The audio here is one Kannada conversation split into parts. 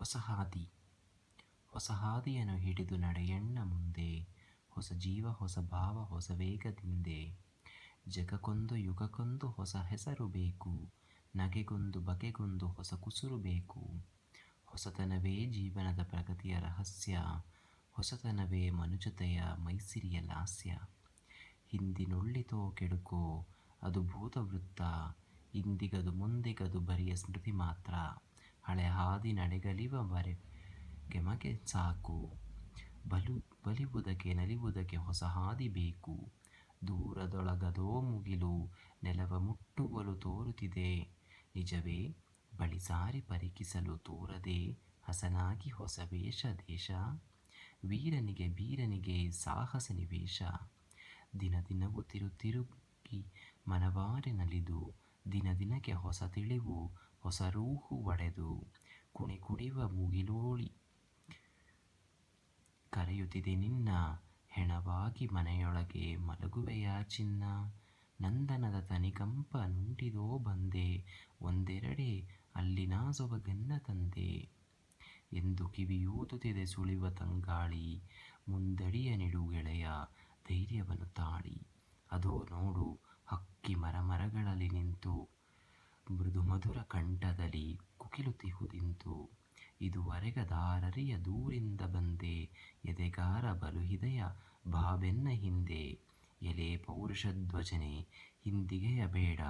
ಹೊಸ ಹಾದಿ, ಹೊಸ ಹಾದಿಯನ್ನು ಹಿಡಿದು ನಡೆಯಣ್ಣ ಮುಂದೆ, ಹೊಸ ಜೀವ, ಹೊಸ ಭಾವ, ಹೊಸ ವೇಗದಿಂದೆ. ಜಗಕ್ಕೊಂದು ಯುಗಕ್ಕೊಂದು ಹೊಸ ಹೆಸರು ಬೇಕು, ನಗೆಗೊಂದು, ಬಗೆಗೊಂದು ಹೊಸ ಕುಸುರು ಬೇಕು. ಹೊಸತನವೇ ಜೀವನದ ಪ್ರಗತಿಯ ರಹಸ್ಯ, ಹೊಸತನವೇ ಮನುಜತೆಯ ಮೈಸಿರಿಯ ಲಾಸ್ಯ. ಹಿಂದಿನುಳ್ಳಿತೋ ಕೆಡುಕೋ, ಅದು ಭೂತವೃತ್ತ, ಇಂದಿಗದು ಮುಂದಿಗದು ಬರಿಯ ಸ್ಮೃತಿ ಮಾತ್ರ. ಹಳೆ ಹಾದಿ ನಡೆಗಲಿವ ಬರೆ ಕೆಮಗೆ ಸಾಕು. ಬಲು ಬಲಿಬುದಕ್ಕೆ ನಲಿವುದಕ್ಕೆ ಹೊಸ ಹಾದಿ ಬೇಕು. ದೂರದೊಳಗದೋ ಮುಗಿಲು, ನೆಲವ ಮುಟ್ಟುವಲು ತೋರುತ್ತಿದೆ. ನಿಜವೇ, ಬಳಿ ಸಾರಿ ಪರಿಕಿಸಲು ತೋರದೆ ಹಸನಾಗಿ ಹೊಸ ವೇಷ ದೇಶ. ವೀರನಿಗೆ ಬೀರನಿಗೆ ಸಾಹಸ ನಿವೇಶ. ದಿನ ದಿನವೂ ತಿರು ತಿರುಗಿ ಮನವಾರೆ ನಲಿದು, ದಿನ ದಿನಕ್ಕೆ ಹೊಸ ತಿಳಿವು ಹೊಸ ರೂಹು ಒಡೆದು ಕುಣಿ ಕುಣಿವ ಮುಗಿಲೋಳಿ. ಕರೆಯುತ್ತಿದೆ ನಿನ್ನ ಹೆಣವಾಗಿ ಮನೆಯೊಳಗೆ ಮಲಗುವೆಯ ಚಿನ್ನ. ನಂದನದ ತನಿಕಂಪ ನುಂಟಿದೋ ಬಂದೆ, ಒಂದೆರಡೆ ಅಲ್ಲಿನ ಸೊಬಗನ್ನ ತಂದೆ. ಎಂದು ಕಿವಿಯೂದುತ್ತಿದೆ ಸುಳಿವ ತಂಗಾಳಿ, ಮುಂದಡಿಯ ನಿಡುಗೆಳೆಯ ಧೈರ್ಯವನ್ನು ತಾಳಿ. ಅದೋ ನೋಡು ಹಕ್ಕಿ ಮರಮರಗಳಲ್ಲಿ ನಿಂತು ಮೃದು ಮಧುರ ಕಂಠದಲ್ಲಿ ಕುಕಿಲುತಿಹುದಿಂತು ಇದುವರೆಗದಾರರಿಯ ದೂರಿಂದ ಬಂದೆ, ಎದೆಗಾರ ಬಲು ಹೃದಯ ಬಾಬೆನ್ನ ಹಿಂದೆ. ಎಲೆ ಪೌರುಷಧ್ವಜನೆ ಹಿಂದಿಗೆಯ ಬೇಡ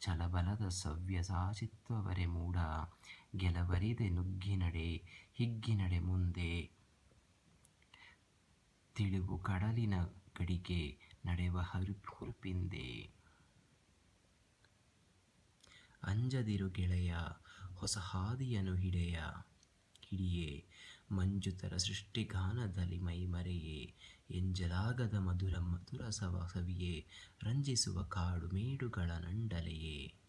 ಛಲಬಲದ ಸವ್ಯಸಾಚಿತ್ವವರೆ ಮೂಡ. ಗೆಲವರಿದೆ ನುಗ್ಗಿ ಹಿಗ್ಗಿನಡೆ ಮುಂದೆ. ತಿಳಿವು ಕಡಲಿನ ಗಡಿಗೆ ನಡೆವ ಹುರುಪಿಂದೆ. ಅಂಜದಿರು ಗೆಳೆಯ, ಹೊಸ ಹಾದಿಯನು ಹಿಡೆಯ ಹಿಡಿಯೇ ಮಂಜುತರ ಸೃಷ್ಟಿಗಾನದಲ್ಲಿ ಮೈಮರೆಯೇ ಎಂಜಲಾಗದ ಮಧುರ ಮಧುರ ಸವ ಸವಿಯೆ ರಂಜಿಸುವ ಕಾಡು ಮೇಡುಗಳ ನಂಡಲೆಯೇ.